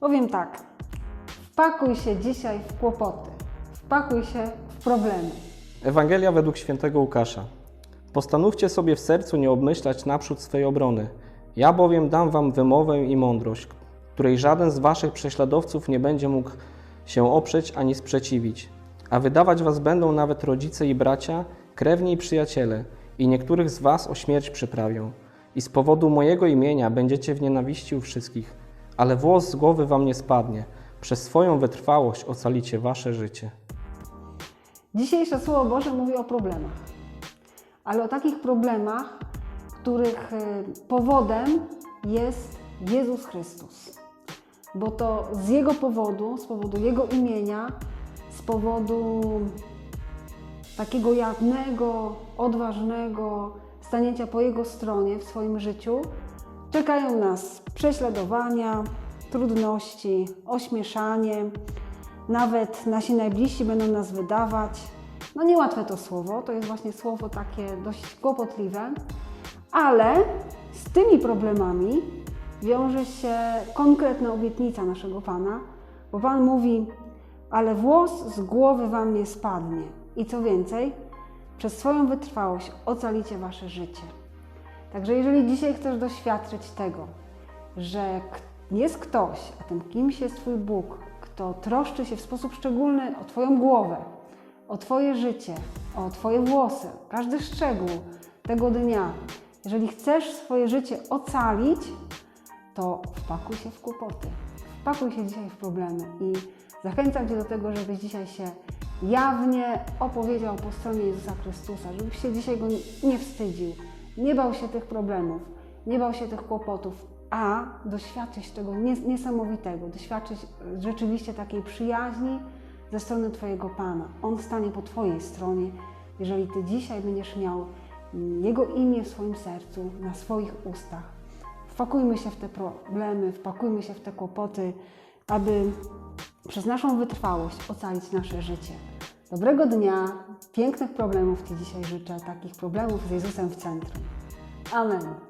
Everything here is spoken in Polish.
Powiem tak, wpakuj się dzisiaj w kłopoty, wpakuj się w problemy. Ewangelia według świętego Łukasza. Postanówcie sobie w sercu nie obmyślać naprzód swej obrony. Ja bowiem dam wam wymowę i mądrość, której żaden z waszych prześladowców nie będzie mógł się oprzeć ani sprzeciwić. A wydawać was będą nawet rodzice i bracia, krewni i przyjaciele, i niektórych z was o śmierć przyprawią. I z powodu mojego imienia będziecie w nienawiści u wszystkich, ale włos z głowy wam nie spadnie. Przez swoją wytrwałość ocalicie wasze życie. Dzisiejsze Słowo Boże mówi o problemach, ale o takich problemach, których y, powodem jest Jezus Chrystus. Bo to z Jego powodu, z powodu Jego imienia, z powodu takiego jawnego, odważnego stanięcia po Jego stronie w swoim życiu, czekają nas prześladowania, trudności, ośmieszanie, nawet nasi najbliżsi będą nas wydawać. No niełatwe to słowo, to jest właśnie słowo takie dość kłopotliwe, ale z tymi problemami wiąże się konkretna obietnica naszego Pana, bo Pan mówi, ale włos z głowy Wam nie spadnie. I co więcej, przez swoją wytrwałość ocalicie Wasze życie. Także jeżeli dzisiaj chcesz doświadczyć tego, że jest ktoś, a tym kimś jest Twój Bóg, kto troszczy się w sposób szczególny o Twoją głowę, o Twoje życie, o Twoje włosy, każdy szczegół tego dnia. Jeżeli chcesz swoje życie ocalić, to wpakuj się w kłopoty, wpakuj się dzisiaj w problemy i zachęcam Cię do tego, żebyś dzisiaj się jawnie opowiedział po stronie Jezusa Chrystusa, żebyś się dzisiaj Go nie wstydził, nie bał się tych problemów, nie bał się tych kłopotów, a doświadczyć tego nies- niesamowitego, doświadczyć rzeczywiście takiej przyjaźni ze strony Twojego Pana. On stanie po Twojej stronie, jeżeli Ty dzisiaj będziesz miał Jego imię w swoim sercu, na swoich ustach. Wpakujmy się w te problemy, wpakujmy się w te kłopoty, aby przez naszą wytrwałość ocalić nasze życie. Dobrego dnia, pięknych problemów Ci dzisiaj życzę, takich problemów z Jezusem w centrum. Amen.